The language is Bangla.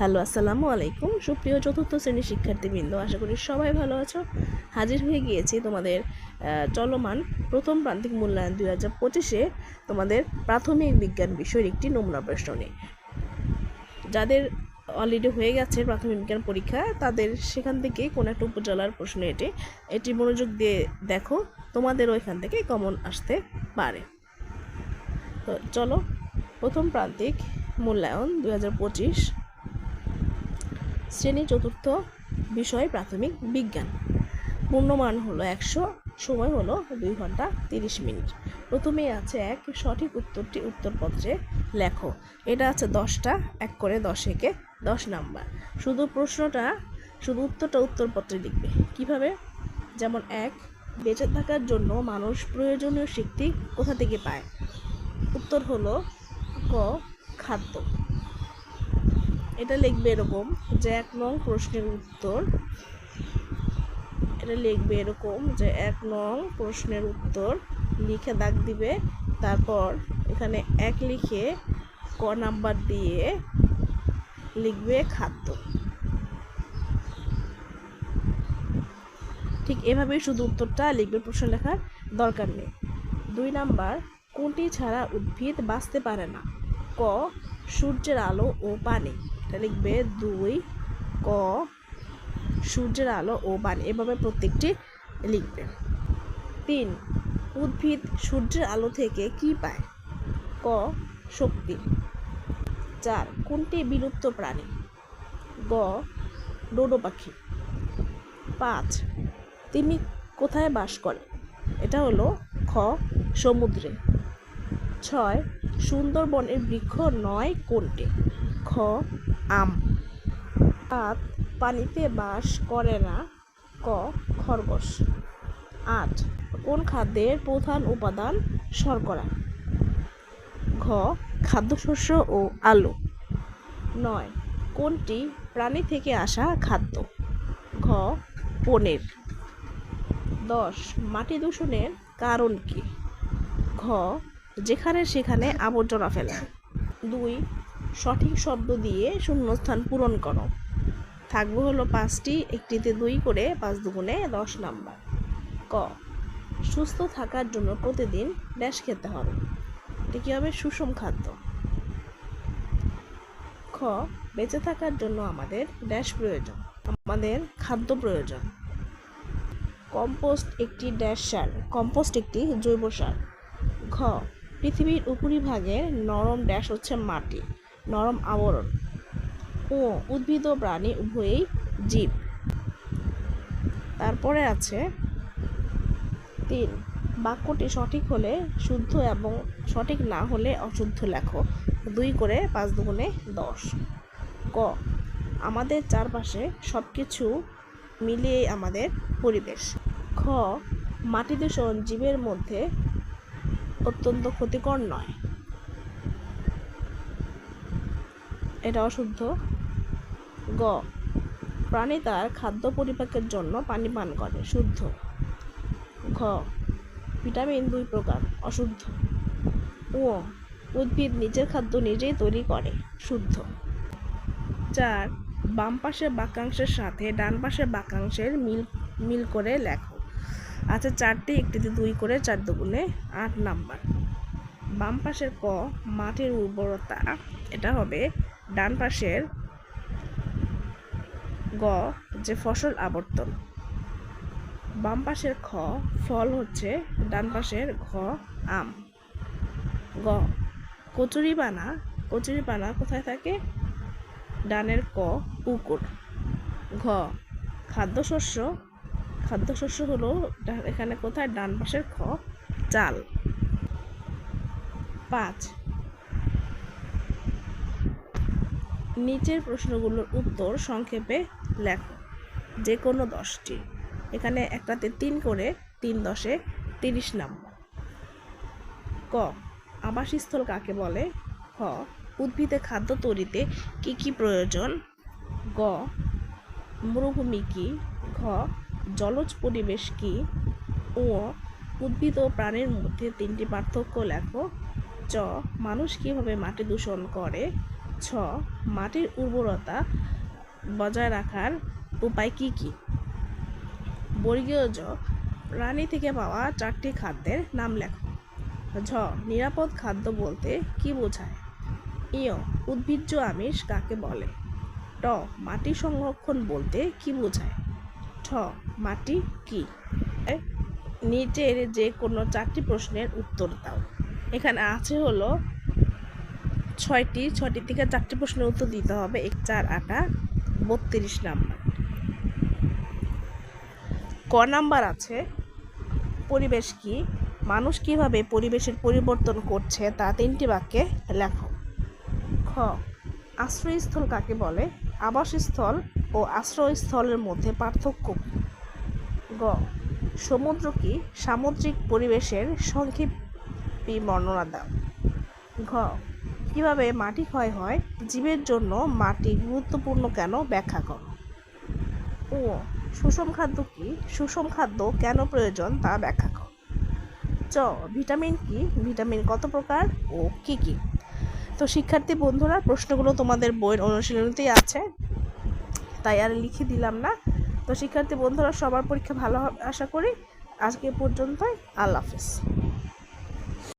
হ্যালো, আসসালামু আলাইকুম। সুপ্রিয় চতুর্থ শ্রেণির শিক্ষার্থীবৃন্দ, আশা করি সবাই ভালো আছো। হাজির হয়ে গিয়েছি তোমাদের চলমান প্রথম প্রান্তিক মূল্যায়ন দুই হাজার পঁচিশে তোমাদের প্রাথমিক বিজ্ঞান বিষয়ের একটি নমুনা প্রশ্ন যাদের অলরেডি হয়ে গেছে প্রাথমিক বিজ্ঞান পরীক্ষা, তাদের সেখান থেকে কোনো একটা উপজেলার প্রশ্ন এটি। এটি মনোযোগ দিয়ে দেখো, তোমাদেরও এখান থেকে কমন আসতে পারে। তো চলো, প্রথম প্রান্তিক মূল্যায়ন দুই হাজার পঁচিশ শ্রেণি চতুর্থ বিষয় প্রাথমিক বিজ্ঞান। পূর্ণমান হলো একশো, সময় হলো দুই ঘণ্টা তিরিশ মিনিট। প্রথমে আছে এক সঠিক উত্তরটি উত্তরপত্রে লেখো। এটা আছে দশটা, এক করে দশ একে দশ নাম্বার। শুধু প্রশ্নটা, শুধু উত্তরটা উত্তরপত্রে লিখবে। কীভাবে? যেমন এক, বেঁচে থাকার জন্য মানুষ প্রয়োজনীয় শক্তি কোথা থেকে পায়? উত্তর হলো ক, খাদ্য। এটা লিখবে এরকম যে এক নং প্রশ্নের উত্তর। এটা লিখবে এরকম যে এক নং প্রশ্নের উত্তর, লিখে দাগ দিবে। তারপর এখানে এক লিখে ক নাম্বার দিয়ে লিখবে খাদ্য। ঠিক এভাবেই শুধু উত্তরটা লিখবে প্রশ্ন লেখার দরকার নেই। দুই নাম্বার, কোনটি ছাড়া উদ্ভিদ বাঁচতে পারে না? ক, সূর্যের আলো ও পানি। এটা লিখবে দুই ক, সূর্যের আলো ও পানি এভাবে প্রত্যেকটি লিখবে। তিন, উদ্ভিদ সূর্যের আলো থেকে কি পায়? ক, শক্তি। চার, কোনটি বিলুপ্ত প্রাণী? গ, ডোডো পাখি। পাঁচ, তিনি কোথায় বাস করে এটা হলো খ, সমুদ্রে। ছয়, সুন্দরবনের বৃক্ষ নয় কোনটি? খ আম। সাত পানিতে বাস করে না ক খরগোশ। আট, কোন খাদ্যের প্রধান উপাদান শর্করা? ঘ, খাদ্যশস্য ও আলু। নয়, কোনটি প্রাণী থেকে আসা খাদ্য? ঘ, পনির। দশ, মাটি দূষণের কারণ কি? ঘ, যেখানে সেখানে আবর্জনা ফেলা। দুই সঠিক শব্দ দিয়ে শূন্যস্থান পূরণ করো। থাকবে হলো পাঁচটি, একটিতে দুই করে পাঁচ দুগুণে দশ নাম্বার। ক, সুস্থ থাকার জন্য প্রতিদিন ড্যাশ খেতে হবে। এটা কী হবে? সুষম খাদ্য। খ, বেঁচে থাকার জন্য আমাদের ড্যাশ প্রয়োজন। আমাদের খাদ্য প্রয়োজন। কম্পোস্ট একটি ড্যাশ সার, কম্পোস্ট একটি জৈব সার। ঘ, পৃথিবীর উপরিভাগের নরম ড্যাশ হচ্ছে মাটি। নরম আবরণ ও উদ্ভিদ ও প্রাণী উভয়ই জীব। তারপরে আছে তিন। বাক্যটি সঠিক হলে শুদ্ধ এবং সঠিক না হলে অশুদ্ধ লেখো। দুই করে পাঁচ দুগুণে দশ। ক। আমাদের চারপাশে সব কিছু মিলিয়ে আমাদের পরিবেশ। খ। মাটি দূষণ জীবের মধ্যে অত্যন্ত ক্ষতিকর নয়। এটা অশুদ্ধ। গ, প্রাণী তার খাদ্য পরিপাকের জন্য পানি পান করে, শুদ্ধ। ঘ, ভিটামিন দুই প্রকার, অশুদ্ধ। ও উদ্ভিদ নিজের খাদ্য নিজেই তৈরি করে, শুদ্ধ। চার, বাম পাশের বাক্যাংশের সাথে ডান পাশের বাক্যাংশের মিল মিল করে লেখো। আচ্ছা চারটি, একটিতে দুই করে, চার দুগুণে আট নাম্বার। বাম পাশের ক, মাটির উর্বরতা, এটা হবে ডান পাশের গ যে ফসল আবর্তন। বাম পাশের খ ফল হচ্ছে ডান পাশের ঘ আম। গ কচুরিপানা কচুরিপানা কোথায় থাকে? ডানের ক পুকুর। ঘ খাদ্যশস্য খাদ্যশস্য হলো এখানে কোথায়? ডান পাশের খ, চাল। পাঁচ নিচের প্রশ্নগুলোর উত্তর সংক্ষেপে লেখো। যে কোনো দশটি। এখানে একটাতে তিন করে, তিন দশে তিরিশ নাম্বার। ক, আবাসস্থল কাকে বলে? খ, উদ্ভিদে খাদ্য তৈরিতে কি কি প্রয়োজন? গ, মরুভূমি কি? ঘ, জলজ পরিবেশ কি? ও, উদ্ভিদ ও প্রাণীর মধ্যে তিনটি পার্থক্য লেখো। চ, মানুষ কীভাবে মাটি দূষণ করে? ছ মাটির উর্বরতা বজায় রাখার উপায় কি কি? বর্গীয় জ প্রাণী থেকে পাওয়া চারটি খাদ্যের নাম লেখো। ঝ, নিরাপদ খাদ্য বলতে কি বোঝায়? ইয় উদ্ভিজ্জ আমিষ কাকে বলে? ট, মাটি সংরক্ষণ বলতে কি বোঝায়? ঠ, মাটি কি? নিচের যে কোনো চারটি প্রশ্নের উত্তর দাও। এখানে আছে হলো ছয়টি ছয়টি থেকে চারটি প্রশ্নের উত্তর দিতে হবে। এক, চার, আটা বত্রিশ নাম্বার। ক নাম্বার আছে, পরিবেশ কি? মানুষ কীভাবে পরিবেশের পরিবর্তন করছে তা তিনটি বাক্যে লেখো। খ, আশ্রয়স্থল কাকে বলে? আবাসস্থল ও আশ্রয়স্থলের মধ্যে পার্থক্য? গ, সমুদ্র কি? সামুদ্রিক পরিবেশের সংক্ষেপী বর্ণনা দাও। ঘ কীভাবে মাটি ক্ষয় হয়, জীবের জন্য মাটি গুরুত্বপূর্ণ কেন ব্যাখ্যা করো। ও, সুষম খাদ্য কি? সুষম খাদ্য কেন প্রয়োজন তা ব্যাখ্যা করো। চ, ভিটামিন কি? ভিটামিন কত প্রকার ও কি কি? তো শিক্ষার্থী বন্ধুরা, প্রশ্নগুলো তোমাদের বইয়ের অনুশীলনীতেই আছে, তাই আর লিখে দিলাম না। তো শিক্ষার্থী বন্ধুরা, সবার পরীক্ষা ভালো আশা করি। আজকে পর্যন্তই, আল্লাহ হাফেজ।